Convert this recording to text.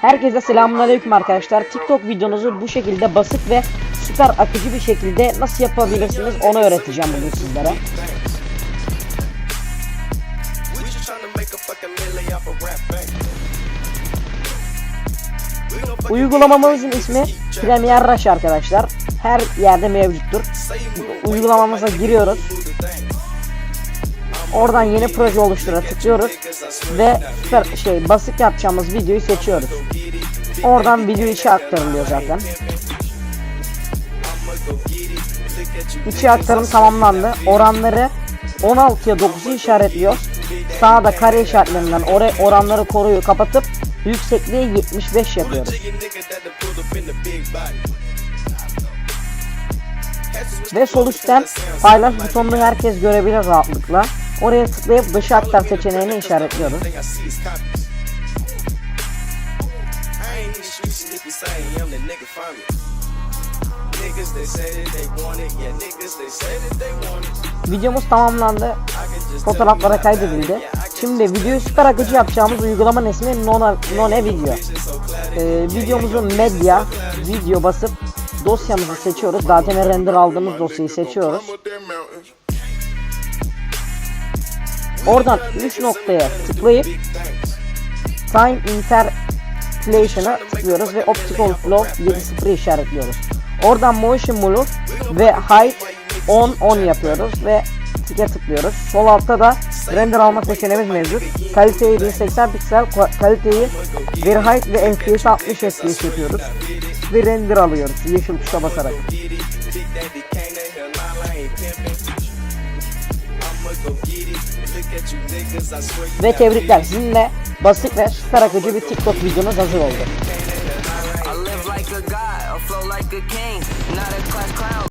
Herkese selamünaleyküm arkadaşlar. TikTok videonuzu bu şekilde basit ve süper akıcı bir şekilde nasıl yapabilirsiniz onu öğreteceğim bugün sizlere. Uygulamamızın ismi Premier Rush arkadaşlar. Her yerde mevcuttur. Uygulamamıza giriyoruz. Oradan yeni proje oluştura tıklıyoruz ve şey basit yapacağımız videoyu seçiyoruz. Oradan video içi aktarılıyor zaten. İçi aktarım tamamlandı. Oranları 16'ya 9'u işaretliyor. Sağda kare işaretlerinden oraya oranları koruyu kapatıp yüksekliği 75 yapıyoruz. Ve sol üstten paylaş butonunu herkes görebilir rahatlıkla. Oraya tıklayıp dışı aktar seçeneğini işaretliyoruz. Videomuz tamamlandı. Fotoğraflara kaydedildi. Şimdi videoyu süper akıcı yapacağımız uygulamanın ismi Nona, None Video. Ee, videomuzun medya, video basıp dosyamızı seçiyoruz. Zaten render aldığımız dosyayı seçiyoruz. Oradan 3 noktaya tıklayıp Time Interpolation'a tıklıyoruz ve Optical Flow 7.0 işaretliyoruz. Oradan Motion Move ve Height 10 10 yapıyoruz ve tike tıklıyoruz. Sol altta da render alma seçeneğimiz mevcut. Kaliteyi 1080 piksel, kaliteyi bir height ve FPS 60 FPS yapıyoruz. Ve render alıyoruz yeşil tuşa basarak. Ve tebrikler sizinle basit ve süper akıcı bir TikTok videonuz hazır oldu.